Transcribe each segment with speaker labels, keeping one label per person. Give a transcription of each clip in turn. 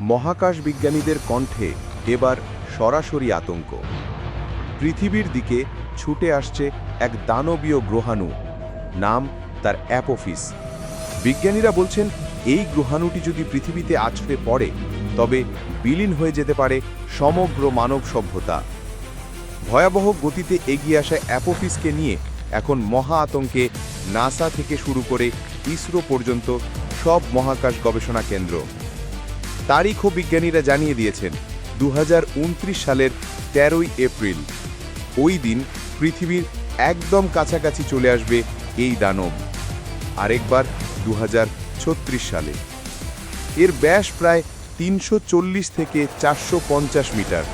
Speaker 1: মহাকাশ বিজ্ঞানীদের কণ্ঠে এবার সরাসরি আতঙ্ক। পৃথিবীর দিকে ছুটে আসছে এক দানবীয় গ্রহাণু, নাম তার অ্যাপোফিস। বিজ্ঞানীরা বলছেন, এই গ্রহাণুটি যদি পৃথিবীতে আছড়ে পড়ে, তবে বিলীন হয়ে যেতে পারে সমগ্র মানব সভ্যতা। ভয়াবহ গতিতে এগিয়ে আসা অ্যাপোফিসকে নিয়ে এখন মহা আতঙ্কে নাসা থেকে শুরু করে ইসরো পর্যন্ত সব মহাকাশ গবেষণা কেন্দ্র। তারিখও বিজ্ঞানীরা জানিয়ে দিয়েছেন দু হাজার উনত্রিশ সালের তেরোই এপ্রিল। ওই দিন পৃথিবীর একদম কাছাকাছি চলে আসবে এই দানব। আরেকবার দু হাজার ছত্রিশ সালে। এর ব্যাস প্রায় তিনশো চল্লিশ থেকে চারশো পঞ্চাশ মিটার।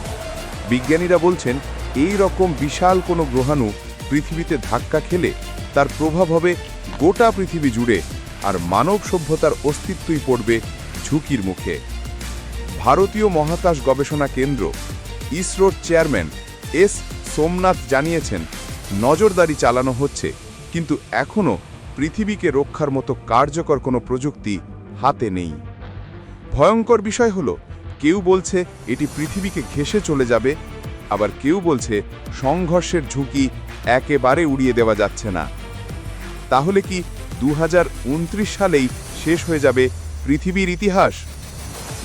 Speaker 1: বিজ্ঞানীরা বলছেন, এই রকম বিশাল কোনো গ্রহাণু পৃথিবীতে ধাক্কা খেলে তার প্রভাব হবে গোটা পৃথিবী জুড়ে আর মানব সভ্যতার অস্তিত্বই পড়বে ঝুঁকির মুখে। ভারতীয় মহাকাশ গবেষণা কেন্দ্র, ইসরোর চেয়ারম্যান এস সোমনাথ জানিয়েছেন, নজরদারি চালানো হচ্ছে, কিন্তু এখনও পৃথিবীকে রক্ষার মতো কার্যকর কোনো প্রযুক্তি হাতে নেই। ভয়ঙ্কর বিষয় হলো, কেউ বলছে এটি পৃথিবীকে ঘেঁষে চলে যাবে, আবার কেউ বলছে সংঘর্ষের ঝুঁকি একেবারে উড়িয়ে দেওয়া যাচ্ছে না। তাহলে কি দু হাজার উনত্রিশ সালেই শেষ হয়ে যাবে পৃথিবীর ইতিহাস?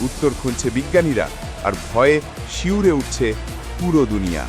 Speaker 1: উত্তর খুঁজছে বিজ্ঞানীরা আর ভয়ে শিউরে উঠছে পুরো দুনিয়া।